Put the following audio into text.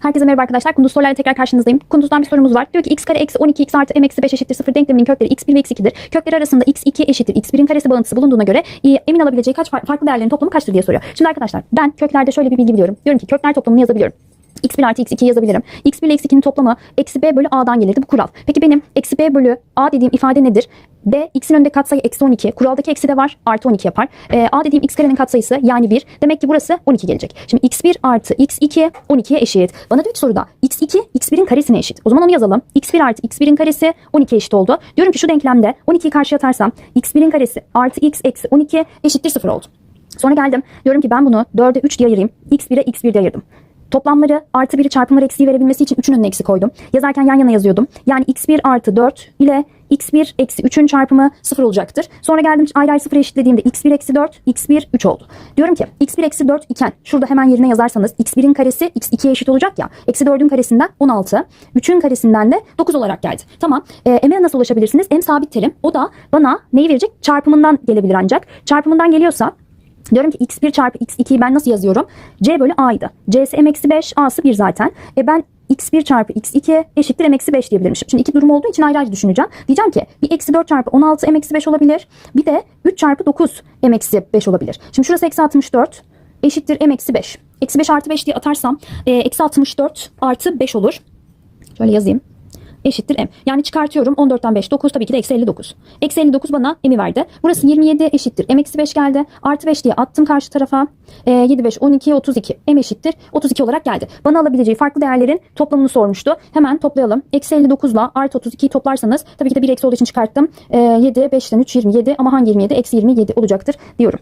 Herkese merhaba arkadaşlar. Kunduz sorularla tekrar karşınızdayım. Kunduz'dan bir sorumuz var. Diyor ki x kare eksi 12 x artı m eksi 5 eşittir 0 denkleminin kökleri x1 ve x2'dir. Kökleri arasında x2 eşittir x1'in karesi bağıntısı bulunduğuna göre e, emin alabileceği kaç far- farklı değerlerin toplamı kaçtır diye soruyor. Şimdi arkadaşlar ben köklerde şöyle bir bilgi biliyorum. Diyorum ki kökler toplamını yazabiliyorum. X1 artı x2 yazabilirim. x1 ile x2'nin toplamı eksi b bölü a'dan gelirdi bu kural. Peki benim eksi b bölü a dediğim ifade nedir? b x'in önünde katsayı eksi 12. Kuraldaki eksi de var. Artı 12 yapar. E, a dediğim x karenin katsayısı yani 1. Demek ki burası 12 gelecek. Şimdi x1 artı x2 12'ye eşit. Bana diyor ki soruda x2 x1'in karesine eşit. O zaman onu yazalım. x1 artı x1'in karesi 12 eşit oldu. Diyorum ki şu denklemde 12'yi karşıya atarsam x1'in karesi artı x eksi 12 eşittir 0 oldu. Sonra geldim. Diyorum ki ben bunu 4'e 3 diye ayırayım. x1'e x1 diye ayırdım. Toplamları artı 1'i çarpımları eksiği verebilmesi için 3'ün önüne eksi koydum. Yazarken yan yana yazıyordum. Yani x1 artı 4 ile x1 eksi 3'ün çarpımı 0 olacaktır. Sonra geldim ayrı ayrı 0 eşitlediğimde x1 eksi 4, x1 3 oldu. Diyorum ki x1 eksi 4 iken şurada hemen yerine yazarsanız x1'in karesi x2'ye eşit olacak ya. Eksi 4'ün karesinden 16, 3'ün karesinden de 9 olarak geldi. Tamam. E, m'e nasıl ulaşabilirsiniz? M sabit terim. O da bana neyi verecek? Çarpımından gelebilir ancak. Çarpımından geliyorsa Diyorum ki x1 çarpı x2'yi ben nasıl yazıyorum? c bölü a'ydı. c'si m eksi 5, a'sı 1 zaten. E ben x1 çarpı x2 eşittir m eksi 5 diyebilirmişim. Şimdi iki durum olduğu için ayrı ayrı düşüneceğim. Diyeceğim ki bir eksi 4 çarpı 16 m eksi 5 olabilir. Bir de 3 çarpı 9 m eksi 5 olabilir. Şimdi şurası eksi 64 eşittir m eksi 5. Eksi 5 artı 5 diye atarsam e, eksi 64 artı 5 olur. Şöyle yazayım eşittir m. Yani çıkartıyorum 14'ten 5 9 tabii ki de eksi 59. Eksi 59 bana m'i verdi. Burası 27 eşittir m eksi 5 geldi. Artı 5 diye attım karşı tarafa. E, 7 5 12 32 m eşittir 32 olarak geldi. Bana alabileceği farklı değerlerin toplamını sormuştu. Hemen toplayalım. Eksi 59 ile artı 32'yi toplarsanız tabii ki de bir eksi olduğu için çıkarttım. E, 7 5'ten 3 27 ama hangi 27? Eksi 27 olacaktır diyorum.